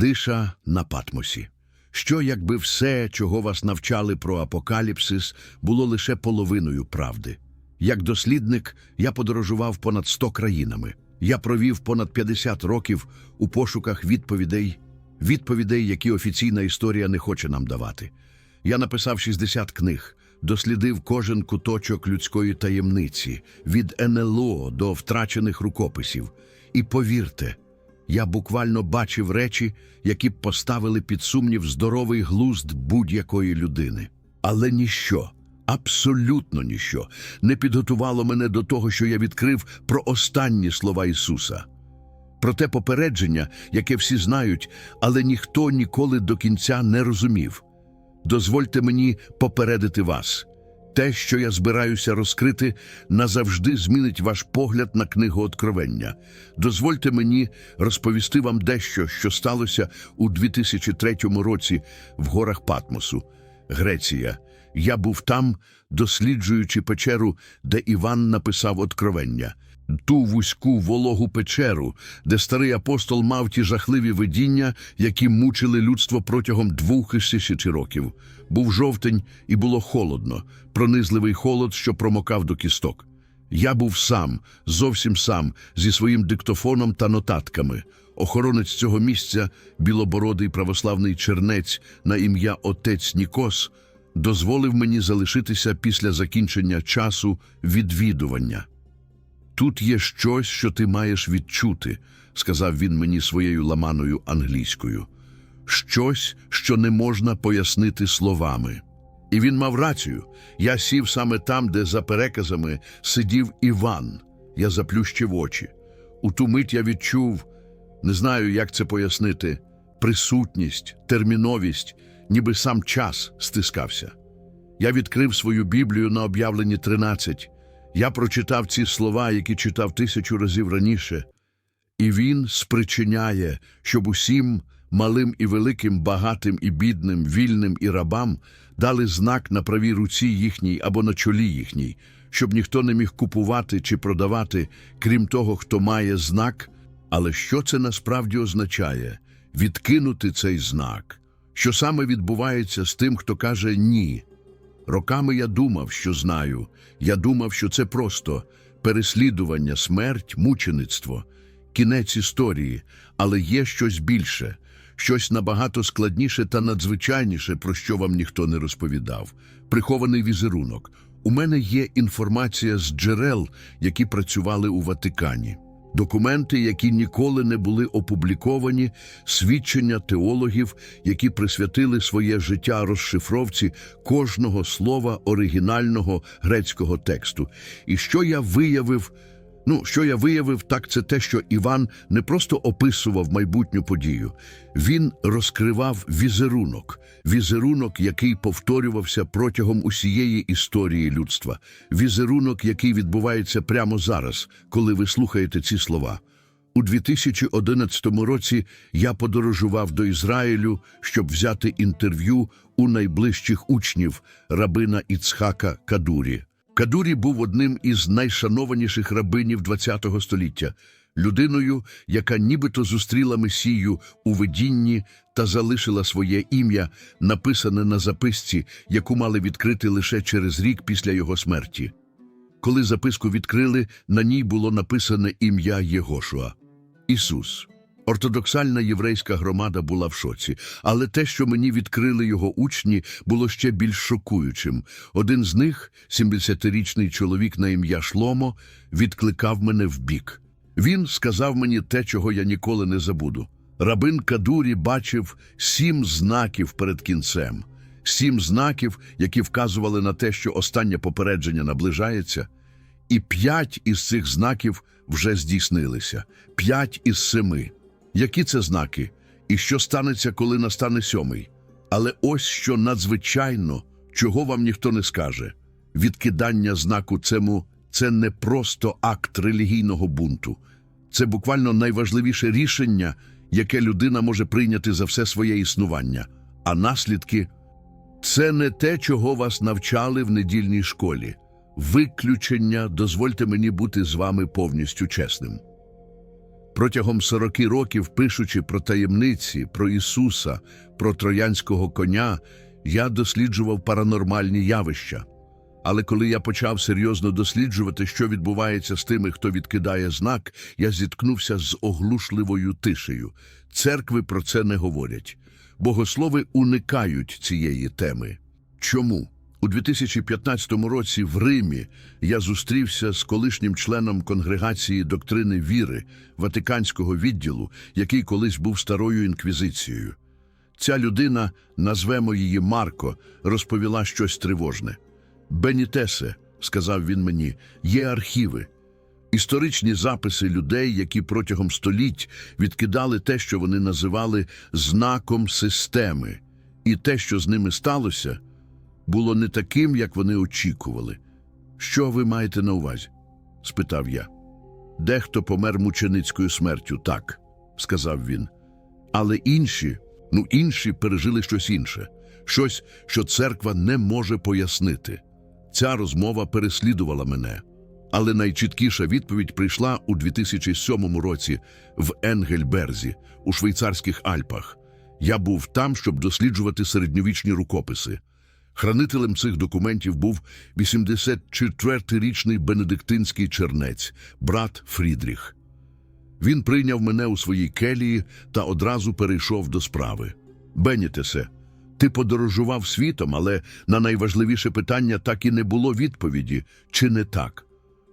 Тиша на Патмосі. Що, якби все, чого вас навчали про апокаліпсис, було лише половиною правди? Як дослідник, я подорожував понад 100 країнами. Я провів понад 50 років у пошуках відповідей, відповідей, які офіційна історія не хоче нам давати. Я написав 60 книг, дослідив кожен куточок людської таємниці, від НЛО до втрачених рукописів. І повірте, я буквально бачив речі, які б поставили під сумнів здоровий глузд будь-якої людини. Але ніщо, абсолютно ніщо, не підготувало мене до того, що я відкрив про останні слова Ісуса. Про те попередження, яке всі знають, але ніхто ніколи до кінця не розумів. Дозвольте мені попередити вас. Те, що я збираюся розкрити, назавжди змінить ваш погляд на книгу Откровення. Дозвольте мені розповісти вам дещо, що сталося у 2003 році в горах Патмосу, Греція. Я був там, досліджуючи печеру, де Іван написав Откровення. Ту вузьку вологу печеру, де старий апостол мав ті жахливі видіння, які мучили людство протягом двох тисяч років. Був жовтень і було холодно, пронизливий холод, що промокав до кісток. Я був сам, зовсім сам, зі своїм диктофоном та нотатками. Охоронець цього місця, білобородий православний чернець на ім'я отець Нікос, дозволив мені залишитися після закінчення часу відвідування. Тут є щось, що ти маєш відчути, сказав він мені своєю ламаною англійською. Щось, що не можна пояснити словами. І він мав рацію. Я сів саме там, де за переказами сидів Іван. Я заплющив очі. У ту мить я відчув, не знаю, як це пояснити, присутність, терміновість, ніби сам час стискався. Я відкрив свою Біблію на об'явленні 13. Я прочитав ці слова, які читав тисячу разів раніше. І він спричиняє, щоб усім малим і великим, багатим і бідним, вільним і рабам дали знак на правій руці їхній або на чолі їхній, щоб ніхто не міг купувати чи продавати, крім того, хто має знак. Але що це насправді означає? Відкинути цей знак. Що саме відбувається з тим, хто каже ні? Роками я думав, що знаю. Я думав, що це просто переслідування, смерть, мучеництво, кінець історії, але є щось більше, щось набагато складніше та надзвичайніше, про що вам ніхто не розповідав. Прихований візерунок. У мене є інформація з джерел, які працювали у Ватикані. Документи, які ніколи не були опубліковані, свідчення теологів, які присвятили своє життя розшифровці кожного слова оригінального грецького тексту. І що я виявив? Ну, що я виявив, так це те, що Іван не просто описував майбутню подію, він розкривав візерунок, візерунок, який повторювався протягом усієї історії людства, візерунок, який відбувається прямо зараз, коли ви слухаєте ці слова. У 2011 році я подорожував до Ізраїлю, щоб взяти інтерв'ю у найближчих учнів рабина Іцхака Кадурі. Кадурі був одним із найшанованіших рабинів ХХ століття, людиною, яка нібито зустріла Месію у видінні та залишила своє ім'я, написане на записці, яку мали відкрити лише через рік після його смерті. Коли записку відкрили, на ній було написане ім'я Єгошуа – Ісус. Ортодоксальна єврейська громада була в шоці, але те, що мені відкрили його учні, було ще більш шокуючим. Один з них, 70-річний чоловік на ім'я Шломо, відкликав мене вбік. Він сказав мені те, чого я ніколи не забуду. Рабин Кадурі бачив сім знаків перед кінцем, сім знаків, які вказували на те, що останнє попередження наближається, і п'ять із цих знаків вже здійснилися, п'ять із семи. Які це знаки? І що станеться, коли настане сьомий? Але ось що надзвичайно, чого вам ніхто не скаже. Відкидання знаку цьому – це не просто акт релігійного бунту. Це буквально найважливіше рішення, яке людина може прийняти за все своє існування. А наслідки – це не те, чого вас навчали в недільній школі. Виключення, дозвольте мені бути з вами повністю чесним. Протягом 40 років, пишучи про таємниці, про Ісуса, про троянського коня, я досліджував паранормальні явища. Але коли я почав серйозно досліджувати, що відбувається з тими, хто відкидає знак, я зіткнувся з оглушливою тишею. Церкви про це не говорять. Богослови уникають цієї теми. Чому? У 2015 році в Римі я зустрівся з колишнім членом конгрегації доктрини віри Ватиканського відділу, який колись був старою інквізицією. Ця людина, назвемо її Марко, розповіла щось тривожне. Бенітесе, сказав він мені, є архіви, історичні записи людей, які протягом століть відкидали те, що вони називали знаком системи, і те, що з ними сталося, було не таким, як вони очікували. Що ви маєте на увазі? спитав я. Дехто помер мученицькою смертю, так, сказав він. Але інші, ну інші пережили щось інше, щось, що церква не може пояснити. Ця розмова переслідувала мене. Але найчіткіша відповідь прийшла у 2007 році в Енгельберзі, у швейцарських Альпах. Я був там, щоб досліджувати середньовічні рукописи. Хранителем цих документів був 84-річний бенедиктинський чернець, брат Фрідріх. Він прийняв мене у своїй келії та одразу перейшов до справи. Бенітесе, ти подорожував світом, але на найважливіше питання так і не було відповіді, чи не так?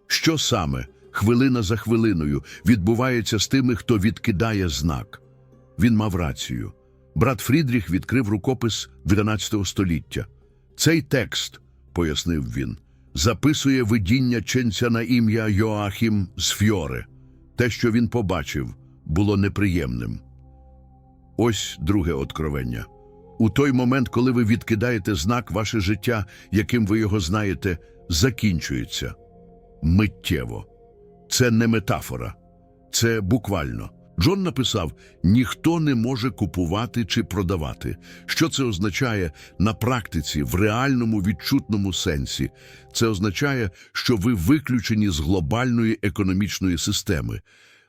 Що саме, хвилина за хвилиною, відбувається з тими, хто відкидає знак? Він мав рацію. Брат Фрідріх відкрив рукопис 12 століття. Цей текст, пояснив він, записує видіння ченця на ім'я Йоахім з Фьоре. Те, що він побачив, було неприємним. Ось друге откровення. У той момент, коли ви відкидаєте знак, ваше життя, яким ви його знаєте, закінчується миттєво. Це не метафора, це буквально. Джон написав: ніхто не може купувати чи продавати. Що це означає на практиці, в реальному відчутному сенсі? Це означає, що ви виключені з глобальної економічної системи.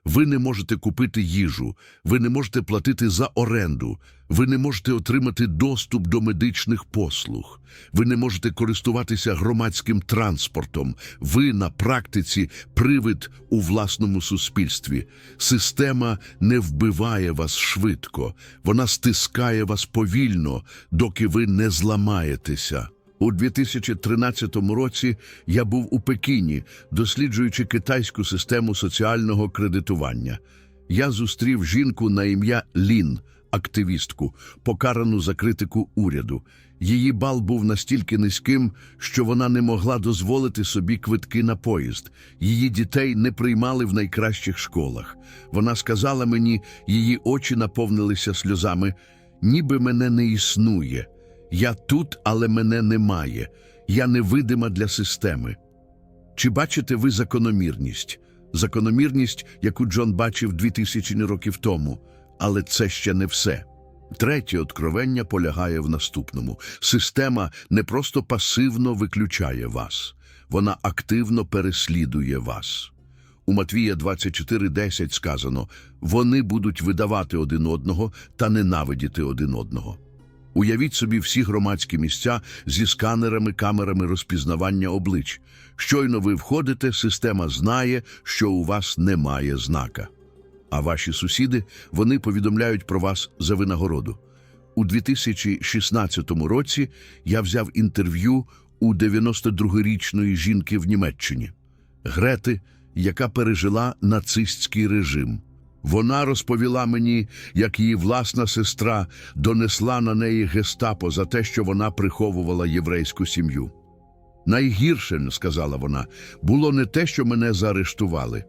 Ви не можете купити їжу, ви не можете платити за оренду, ви не можете отримати доступ до медичних послуг, ви не можете користуватися громадським транспортом. Ви на практиці привид у власному суспільстві. Система не вбиває вас швидко, вона стискає вас повільно, доки ви не зламаєтеся. У 2013 році я був у Пекіні, досліджуючи китайську систему соціального кредитування. Я зустрів жінку на ім'я Лін, активістку, покарану за критику уряду. Її бал був настільки низьким, що вона не могла дозволити собі квитки на поїзд. Її дітей не приймали в найкращих школах. Вона сказала мені, її очі наповнилися сльозами, ніби мене не існує. Я тут, але мене немає. Я невидима для системи. Чи бачите ви закономірність? Закономірність, яку Джон бачив дві тисячі років тому. Але це ще не все. Третє откровення полягає в наступному. Система не просто пасивно виключає вас, вона активно переслідує вас. У Матвія 24.10 сказано «Вони будуть видавати один одного та ненавидіти один одного». Уявіть собі всі громадські місця зі сканерами, камерами розпізнавання облич. Щойно ви входите, система знає, що у вас немає знака. А ваші сусіди, вони повідомляють про вас за винагороду. У 2016 році я взяв інтерв'ю у 92-річної жінки в Німеччині, Грети, яка пережила нацистський режим. Вона розповіла мені, як її власна сестра донесла на неї гестапо за те, що вона приховувала єврейську сім'ю. Найгірше, сказала вона, було не те, що мене заарештували.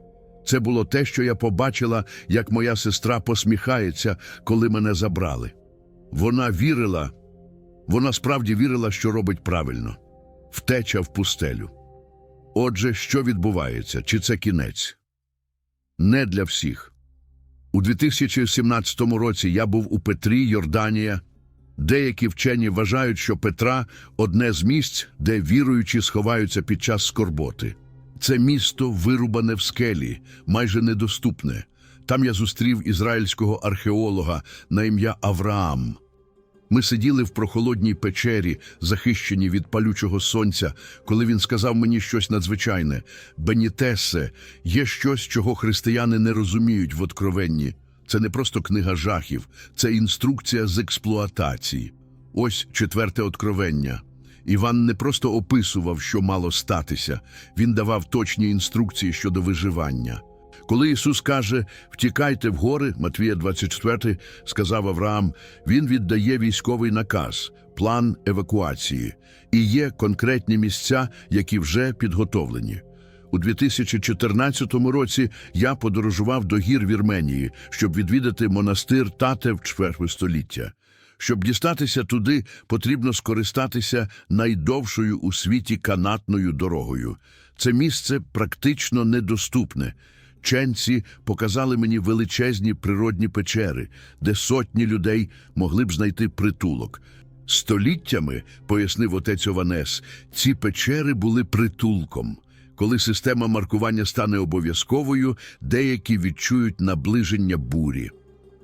Це було те, що я побачила, як моя сестра посміхається, коли мене забрали. Вона вірила, вона справді вірила, що робить правильно втеча в пустелю. Отже, що відбувається? Чи це кінець? Не для всіх. У 2017 році я був у Петрі, Йорданія. Деякі вчені вважають, що Петра одне з місць, де віруючі сховаються під час скорботи. Це місто вирубане в скелі, майже недоступне. Там я зустрів ізраїльського археолога на ім'я Авраам. Ми сиділи в прохолодній печері, захищені від палючого сонця, коли він сказав мені щось надзвичайне. Бенітесе, є щось, чого християни не розуміють в откровенні. Це не просто книга жахів, це інструкція з експлуатації. Ось четверте откровення. Іван не просто описував, що мало статися, він давав точні інструкції щодо виживання. Коли Ісус каже «Втікайте в гори», Матвія 24, сказав Авраам, Він віддає військовий наказ, план евакуації, і є конкретні місця, які вже підготовлені. У 2014 році я подорожував до гір Вірменії, щоб відвідати монастир Татев 4 століття. Щоб дістатися туди, потрібно скористатися найдовшою у світі канатною дорогою. Це місце практично недоступне. Ченці показали мені величезні природні печери, де сотні людей могли б знайти притулок. Століттями, пояснив отець Ованес, ці печери були притулком. Коли система маркування стане обов'язковою, деякі відчують наближення бурі.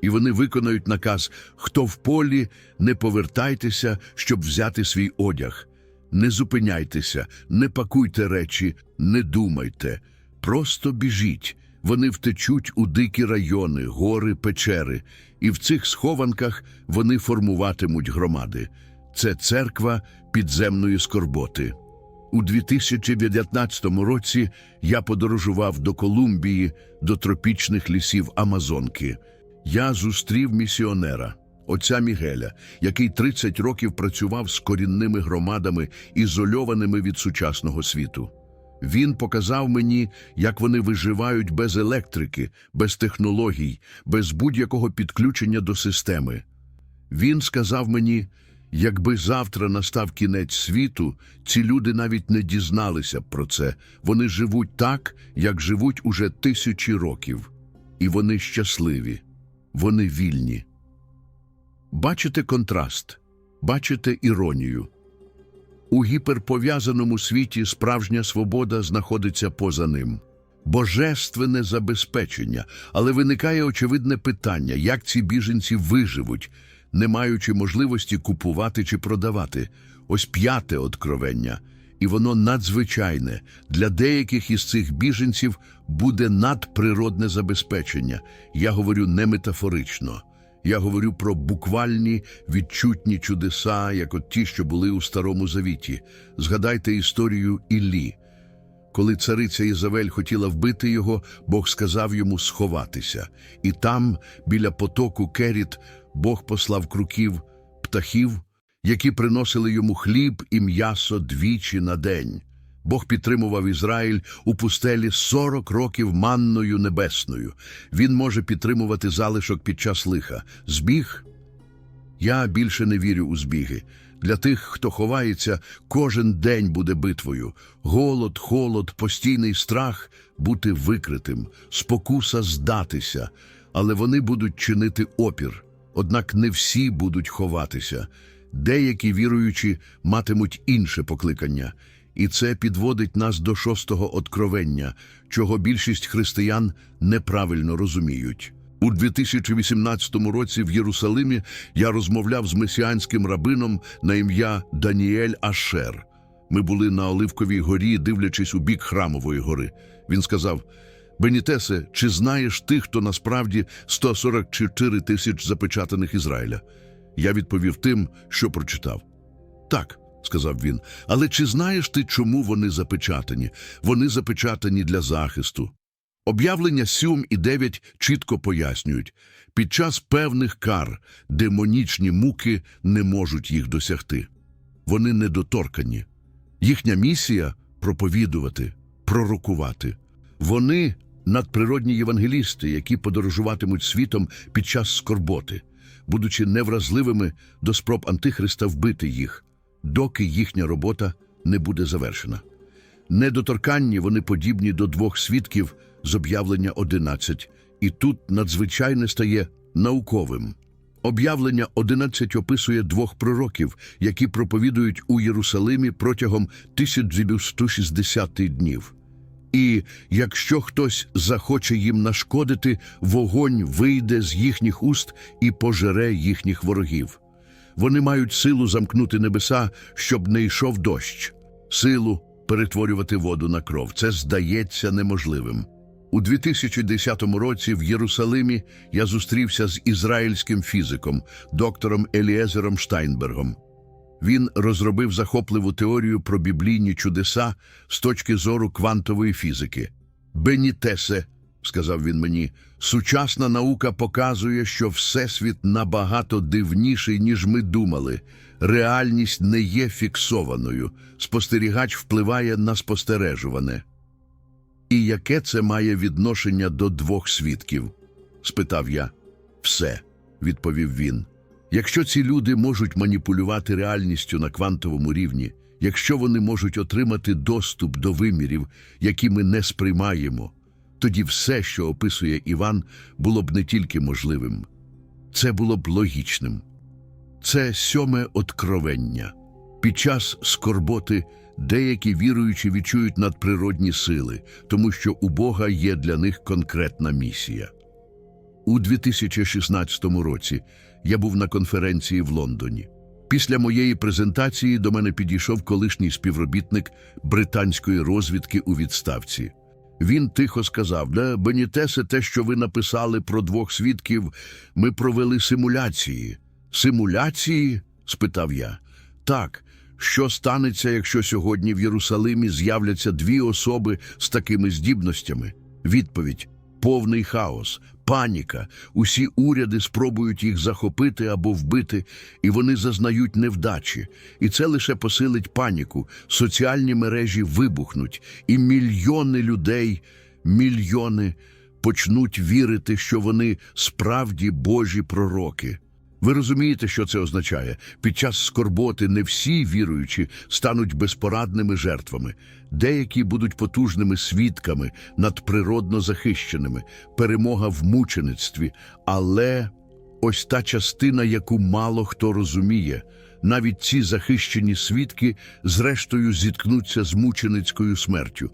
І вони виконають наказ «Хто в полі, не повертайтеся, щоб взяти свій одяг. Не зупиняйтеся, не пакуйте речі, не думайте. Просто біжіть. Вони втечуть у дикі райони, гори, печери, і в цих схованках вони формуватимуть громади. Це церква підземної скорботи. У 2019 році я подорожував до Колумбії, до тропічних лісів Амазонки. Я зустрів місіонера, отця Мігеля, який 30 років працював з корінними громадами, ізольованими від сучасного світу. Він показав мені, як вони виживають без електрики, без технологій, без будь-якого підключення до системи. Він сказав мені, якби завтра настав кінець світу, ці люди навіть не дізналися б про це. Вони живуть так, як живуть уже тисячі років. І вони щасливі, вони вільні. Бачите контраст, бачите іронію. У гіперпов'язаному світі справжня свобода знаходиться поза ним. Божественне забезпечення, але виникає очевидне питання, як ці біженці виживуть, не маючи можливості купувати чи продавати. Ось п'яте откровення, і воно надзвичайне. Для деяких із цих біженців буде надприродне забезпечення. Я говорю не метафорично. Я говорю про буквальні відчутні чудеса, як от ті, що були у Старому Завіті. Згадайте історію Іллі. Коли цариця Ізавель хотіла вбити його, Бог сказав йому сховатися. І там, біля потоку Керіт, Бог послав круків, птахів, які приносили йому хліб і м'ясо двічі на день. Бог підтримував Ізраїль у пустелі 40 років манною небесною. Він може підтримувати залишок під час лиха. Збіг? Я більше не вірю у збіги. Для тих, хто ховається, кожен день буде битвою. Голод, холод, постійний страх бути викритим, спокуса здатися. Але вони будуть чинити опір. Однак не всі будуть ховатися. Деякі віруючі матимуть інше покликання. І це підводить нас до шостого откровення, чого більшість християн неправильно розуміють. У 2018 році в Єрусалимі я розмовляв з месіанським рабином на ім'я Даніель Ашер. Ми були на Оливковій горі, дивлячись у бік Храмової гори. Він сказав: Бенітесе, чи знаєш ти, хто насправді 144 тисяч запечатаних Ізраїля? Я відповів тим, що прочитав. Так, сказав він, але чи знаєш ти, чому вони запечатані? Вони запечатані для захисту. Об'явлення 7 і 9 чітко пояснюють, під час певних кар демонічні муки не можуть їх досягти. Вони недоторкані. Їхня місія проповідувати, пророкувати. Вони надприродні євангелісти, які подорожуватимуть світом під час скорботи, будучи невразливими до спроб Антихриста вбити їх, доки їхня робота не буде завершена. Недоторканні вони подібні до двох свідків з об'явлення 11, і тут надзвичайне стає науковим. Об'явлення 11 описує двох пророків, які проповідують у Єрусалимі протягом 1160 днів. І якщо хтось захоче їм нашкодити, вогонь вийде з їхніх уст і пожере їхніх ворогів. Вони мають силу замкнути небеса, щоб не йшов дощ, силу перетворювати воду на кров. Це здається неможливим. У 2010 році в Єрусалимі я зустрівся з ізраїльським фізиком, доктором Еліезером Штайнбергом. Він розробив захопливу теорію про біблійні чудеса з точки зору квантової фізики. Бенітесе, сказав він мені, сучасна наука показує, що Всесвіт набагато дивніший, ніж ми думали. Реальність не є фіксованою. Спостерігач впливає на спостережуване. І яке це має відношення до двох свідків? спитав я. Все, відповів він. Якщо ці люди можуть маніпулювати реальністю на квантовому рівні, якщо вони можуть отримати доступ до вимірів, які ми не сприймаємо, тоді все, що описує Іван, було б не тільки можливим, це було б логічним. Це сьоме откровення. Під час скорботи деякі віруючі відчують надприродні сили, тому що у Бога є для них конкретна місія. У 2016 році я був на конференції в Лондоні. Після моєї презентації до мене підійшов колишній співробітник британської розвідки у відставці. Він тихо сказав: «Да, Бенітесе, те, що ви написали про двох свідків, ми провели симуляції. Симуляції? спитав я. Так. Що станеться, якщо сьогодні в Єрусалимі з'являться дві особи з такими здібностями? Відповідь повний хаос, паніка. Усі уряди спробують їх захопити або вбити, і вони зазнають невдачі. І це лише посилить паніку. Соціальні мережі вибухнуть, і мільйони людей, мільйони почнуть вірити, що вони справді Божі пророки. Ви розумієте, що це означає? Під час скорботи не всі віруючі стануть безпорадними жертвами. Деякі будуть потужними свідками, надприродно захищеними, перемога в мучеництві. Але ось та частина, яку мало хто розуміє, навіть ці захищені свідки зрештою зіткнуться з мученицькою смертю.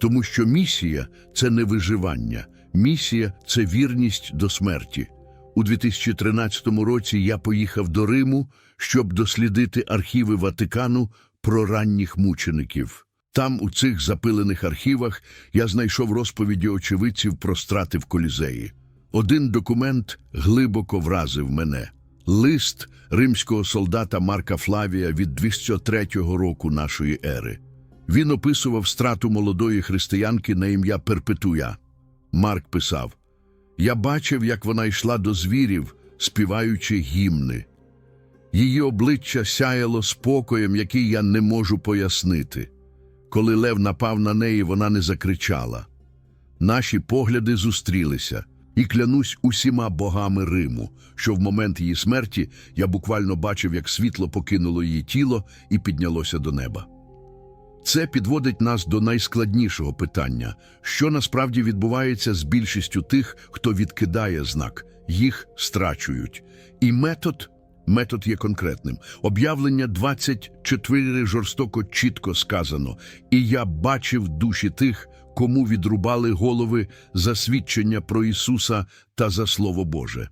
Тому що місія це не виживання, місія це вірність до смерті. У 2013 році я поїхав до Риму, щоб дослідити архіви Ватикану про ранніх мучеників. Там, у цих запилених архівах, я знайшов розповіді очевидців про страти в колізеї. Один документ глибоко вразив мене. Лист римського солдата Марка Флавія від 203 року нашої ери. Він описував страту молодої християнки на ім'я Перпетуя. Марк писав: Я бачив, як вона йшла до звірів, співаючи гімни. Її обличчя сяяло спокоєм, який я не можу пояснити. Коли лев напав на неї, вона не закричала. Наші погляди зустрілися, і клянусь усіма богами Риму, що в момент її смерті я буквально бачив, як світло покинуло її тіло і піднялося до неба. Це підводить нас до найскладнішого питання, що насправді відбувається з більшістю тих, хто відкидає знак, їх страчують. І метод, метод є конкретним. Об'явлення 24 жорстоко чітко сказано, і я бачив душі тих, кому відрубали голови за свідчення про Ісуса та за Слово Боже.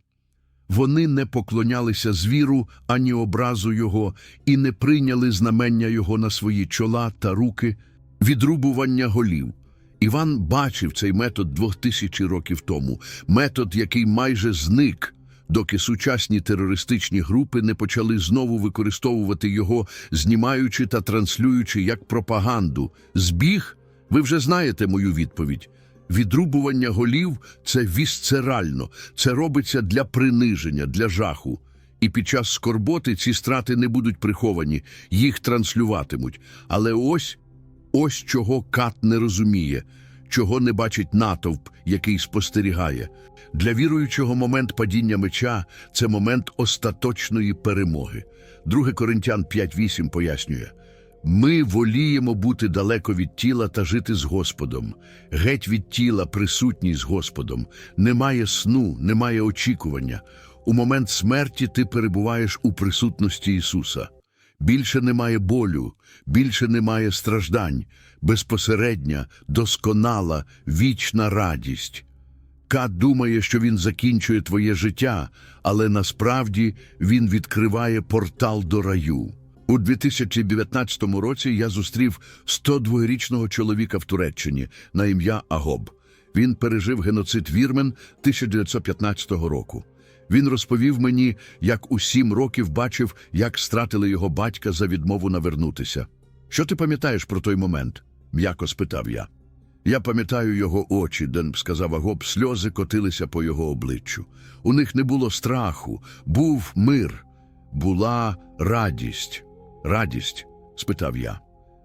Вони не поклонялися звіру ані образу його і не прийняли знамення його на свої чола та руки, відрубування голів. Іван бачив цей метод двох тисячі років тому, метод, який майже зник, доки сучасні терористичні групи не почали знову використовувати його, знімаючи та транслюючи як пропаганду. Збіг? Ви вже знаєте мою відповідь. Відрубування голів це вісцерально, це робиться для приниження, для жаху. І під час скорботи ці страти не будуть приховані, їх транслюватимуть. Але ось ось чого кат не розуміє, чого не бачить натовп, який спостерігає. Для віруючого момент падіння меча це момент остаточної перемоги. 2 Коринтян 5.8 пояснює. Ми воліємо бути далеко від тіла та жити з Господом. Геть від тіла присутність з Господом. Немає сну, немає очікування. У момент смерті ти перебуваєш у присутності Ісуса. Більше немає болю, більше немає страждань, безпосередня, досконала, вічна радість. Кат думає, що він закінчує твоє життя, але насправді він відкриває портал до раю. У 2019 році я зустрів 102-річного чоловіка в Туреччині на ім'я Агоб. Він пережив геноцид вірмен 1915 року. Він розповів мені, як у сім років бачив, як стратили його батька за відмову навернутися. Що ти пам'ятаєш про той момент? м'яко спитав я. Я пам'ятаю його очі, Ден сказав Агоб, сльози котилися по його обличчю. У них не було страху, був мир, була радість. Радість? спитав я.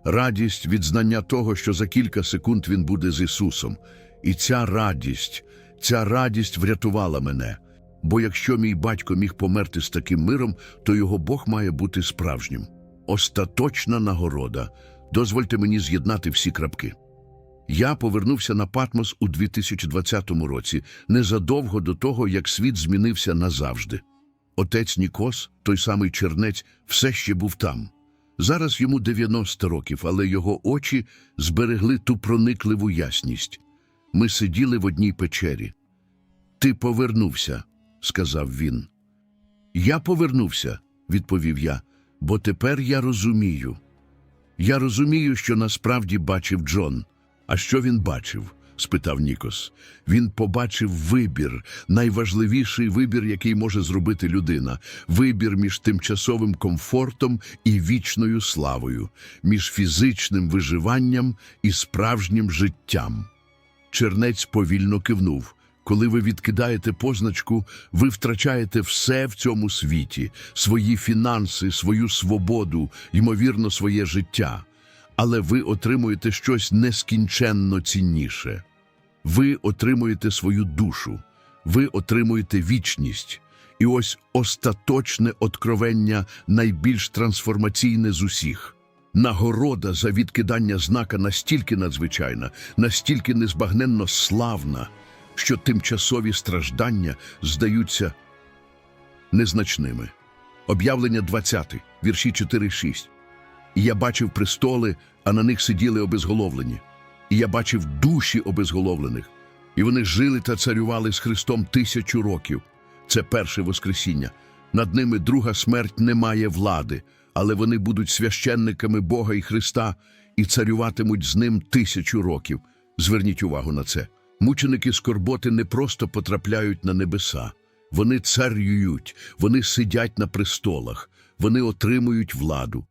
Радість від знання того, що за кілька секунд він буде з Ісусом. І ця радість, ця радість врятувала мене. Бо якщо мій батько міг померти з таким миром, то його Бог має бути справжнім. Остаточна нагорода. Дозвольте мені з'єднати всі крапки. Я повернувся на Патмос у 2020 році, незадовго до того, як світ змінився назавжди. Отець Нікос, той самий чернець, все ще був там. Зараз йому 90 років, але його очі зберегли ту проникливу ясність. Ми сиділи в одній печері. Ти повернувся, сказав він. Я повернувся, відповів я, бо тепер я розумію. Я розумію, що насправді бачив Джон. А що він бачив? Спитав Нікос. Він побачив вибір, найважливіший вибір, який може зробити людина, вибір між тимчасовим комфортом і вічною славою, між фізичним виживанням і справжнім життям. Чернець повільно кивнув. Коли ви відкидаєте позначку, ви втрачаєте все в цьому світі, свої фінанси, свою свободу, ймовірно, своє життя. Але ви отримуєте щось нескінченно цінніше. Ви отримуєте свою душу, ви отримуєте вічність. І ось остаточне откровення найбільш трансформаційне з усіх. Нагорода за відкидання знака настільки надзвичайна, настільки незбагненно славна, що тимчасові страждання здаються незначними. Об'явлення 20, вірші 4-6. І я бачив престоли, а на них сиділи обезголовлені. І я бачив душі обезголовлених. І вони жили та царювали з Христом тисячу років. Це перше Воскресіння. Над ними друга смерть не має влади, але вони будуть священниками Бога і Христа і царюватимуть з ним тисячу років. Зверніть увагу на це. Мученики скорботи не просто потрапляють на небеса. Вони царюють, вони сидять на престолах, вони отримують владу.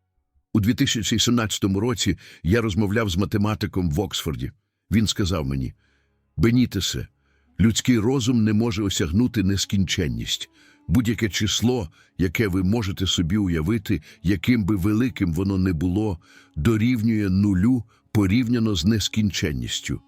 У 2017 році я розмовляв з математиком в Оксфорді. Він сказав мені: Бенітесе, людський розум не може осягнути нескінченність. Будь-яке число, яке ви можете собі уявити, яким би великим воно не було, дорівнює нулю порівняно з нескінченністю.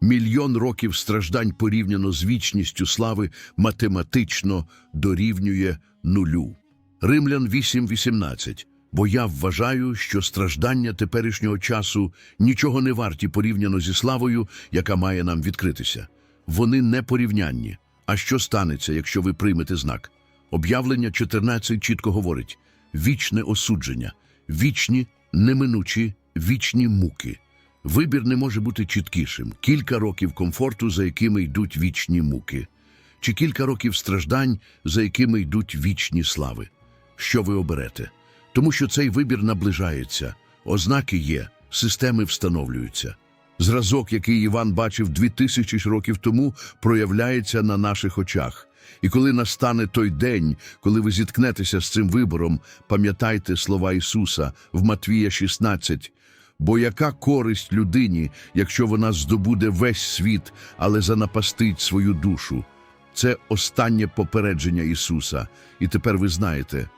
Мільйон років страждань порівняно з вічністю слави математично дорівнює нулю. Римлян 8.18 Бо я вважаю, що страждання теперішнього часу нічого не варті порівняно зі славою, яка має нам відкритися. Вони не порівнянні. А що станеться, якщо ви приймете знак? Об'явлення 14 чітко говорить: вічне осудження, вічні, неминучі, вічні муки. Вибір не може бути чіткішим. Кілька років комфорту, за якими йдуть вічні муки, чи кілька років страждань, за якими йдуть вічні слави. Що ви оберете? Тому що цей вибір наближається, ознаки є, системи встановлюються. Зразок, який Іван бачив дві тисячі ж років тому, проявляється на наших очах. І коли настане той день, коли ви зіткнетеся з цим вибором, пам'ятайте слова Ісуса в Матвія 16. Бо яка користь людині, якщо вона здобуде весь світ, але занапастить свою душу? Це останнє попередження Ісуса. І тепер ви знаєте,